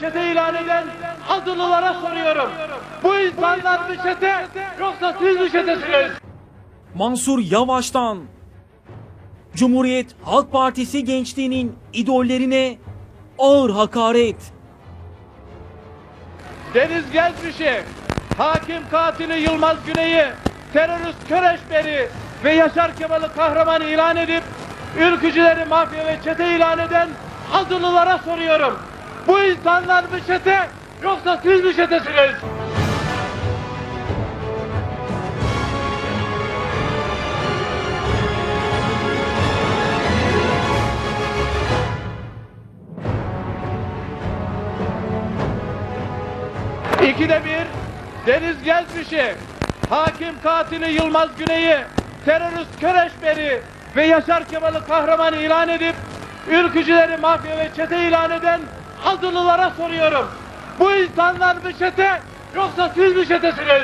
çete ilan eden azınlılara soruyorum. Bu insanlar mı çete yoksa siz mi çetesiniz? Mansur Yavaş'tan Cumhuriyet Halk Partisi gençliğinin idollerine ağır hakaret. Deniz Gezmiş'i, hakim katili Yılmaz Güney'i, terörist Köreşber'i ve Yaşar Kemal'i kahraman ilan edip ülkücüleri mafya ve çete ilan eden azınlılara soruyorum. Bu insanlar mı yoksa siz mi çetesiniz? İkide bir Deniz Gezmiş'i, hakim katili Yılmaz Güney'i, terörist Köreşber'i ve Yaşar Kemal'i kahraman ilan edip ülkücüleri mafya ve çete ilan eden azınlılara soruyorum. Bu insanlar mı çete yoksa siz mi çetesiniz?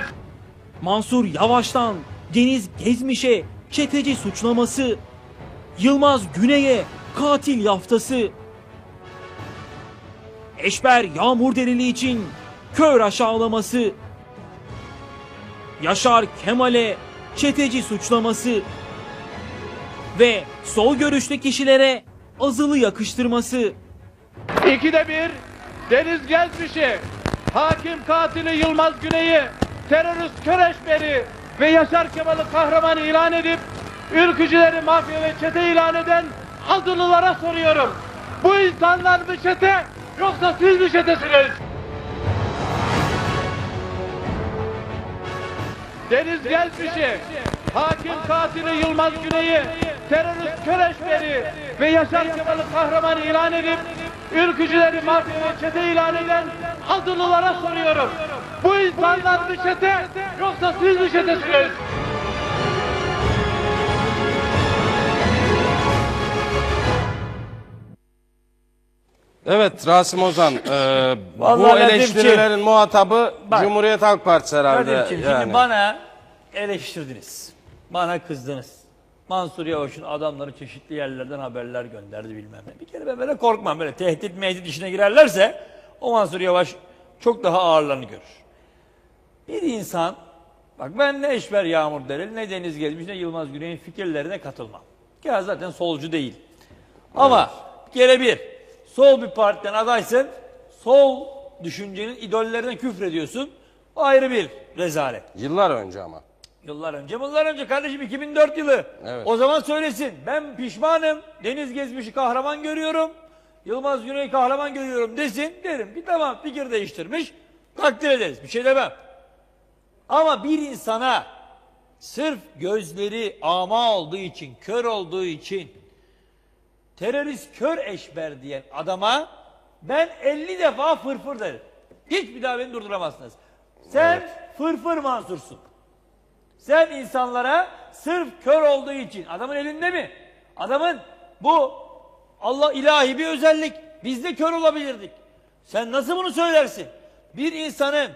Mansur Yavaş'tan Deniz Gezmiş'e çeteci suçlaması. Yılmaz Güney'e katil yaftası. Eşber Yağmur Dereli için kör aşağılaması. Yaşar Kemal'e çeteci suçlaması. Ve sol görüşlü kişilere azılı yakıştırması. İkide bir Deniz Gezmiş'i, hakim katili Yılmaz Güney'i, terörist Köreşber'i ve Yaşar Kemal'i kahraman ilan edip ülkücüleri mafya ve çete ilan eden azınlılara soruyorum. Bu insanlar mı çete yoksa siz mi çetesiniz? Deniz Gezmiş'i, hakim katili Yılmaz Güney'i, terörist Köreşber'i ve Yaşar Kemal'i kahraman ilan edip ülkücüleri mafya çete ilan eden azınlılara soruyorum. Bu insanlar mı çete yoksa siz mi çetesiniz? Evet Rasim Ozan, e, bu Vallahi Latifçi- eleştirilerin muhatabı Bak. Cumhuriyet Halk Partisi herhalde. Kardeşim yani. şimdi bana eleştirdiniz. Bana kızdınız. Mansur Yavaş'ın adamları çeşitli yerlerden haberler gönderdi bilmem ne. Bir kere ben böyle korkmam. Böyle tehdit mehdit işine girerlerse o Mansur Yavaş çok daha ağırlarını görür. Bir insan, bak ben ne Eşber Yağmur Dereli ne Deniz Gezmiş ne Yılmaz Güney'in fikirlerine katılmam. Ya zaten solcu değil. Ama bir kere bir, sol bir partiden adaysın, sol düşüncenin idollerine küfrediyorsun. O ayrı bir rezalet. Yıllar önce ama. Yıllar önce, yıllar önce kardeşim 2004 yılı. Evet. O zaman söylesin. Ben pişmanım. Deniz Gezmiş'i kahraman görüyorum. Yılmaz Güney'i kahraman görüyorum desin. Derim ki tamam fikir değiştirmiş. Takdir ederiz. Bir şey demem. Ama bir insana sırf gözleri ama olduğu için, kör olduğu için terörist kör eşber diyen adama ben 50 defa fırfır derim. Hiç bir daha beni durduramazsınız. Sen fırfır mansursun. Sen insanlara sırf kör olduğu için adamın elinde mi? Adamın bu Allah ilahi bir özellik. Biz de kör olabilirdik. Sen nasıl bunu söylersin? Bir insanın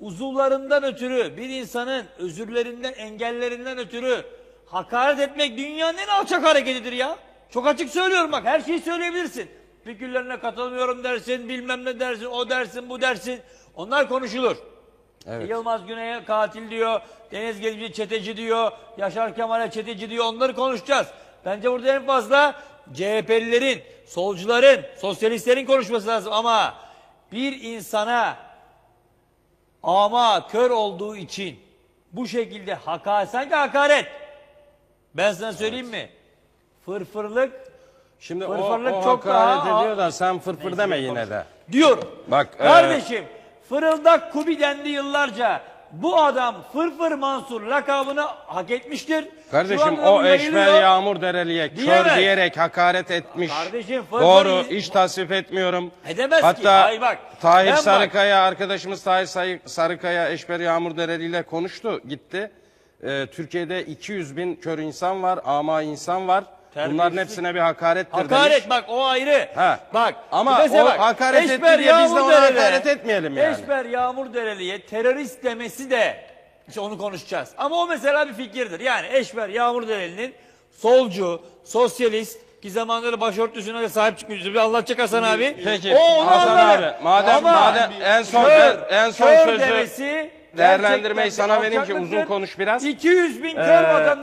uzuvlarından ötürü, bir insanın özürlerinden, engellerinden ötürü hakaret etmek dünyanın en alçak hareketidir ya. Çok açık söylüyorum bak her şeyi söyleyebilirsin. Fikirlerine katılmıyorum dersin, bilmem ne dersin, o dersin, bu dersin. Onlar konuşulur. Evet. Yılmaz Güney'e katil diyor, Deniz Gezmiş çeteci diyor, Yaşar Kemal'e çeteci diyor onları konuşacağız. Bence burada en fazla CHP'lilerin, solcuların, sosyalistlerin konuşması lazım ama bir insana ama kör olduğu için bu şekilde hakaret, sanki hakaret. Ben sana söyleyeyim mi? Fırfırlık Şimdi o, Fırfırlık o çok hakaret daha- ediyor da sen fırfır deme yine de. diyorum. Bak, e, Kardeşim fırıldak kubi dendi yıllarca. Bu adam Fırfır Mansur lakabını hak etmiştir. Kardeşim o Eşmer. Yağmur Dereli'ye kör Diyemez. diyerek hakaret etmiş. Kardeşim, fırfır Doğru, hiç tasvip etmiyorum. Edemez ki. Hatta Hayır bak, Tahir ben bak- Sarıkaya, arkadaşımız Tahir Sarıkaya Eşber Yağmur Dereli ile konuştu, gitti. Ee, Türkiye'de 200 bin kör insan var, ama insan var. Bunların hepsine bir hakarettir Hakaret demiş. bak o ayrı. He. Bak. Ama mesela o bak, hakaret etti Eşber diye biz de ona Dereli- hakaret etmeyelim yani. Eşber Yağmur Dereli'ye terörist demesi de işte onu konuşacağız. Ama o mesela bir fikirdir. Yani Eşber Yağmur Dereli'nin solcu, sosyalist, Ki zamanları başörtüsüne de sahip çıkmıştı. Bir anlatacak Hasan abi. Peki, O onu Hasan anlarım. abi, madem- Ama madem en son kör, en son kör sözü devesi değerlendirmeyi sana vereyim ki uzun konuş biraz. 200 bin kör Ee, vatandaş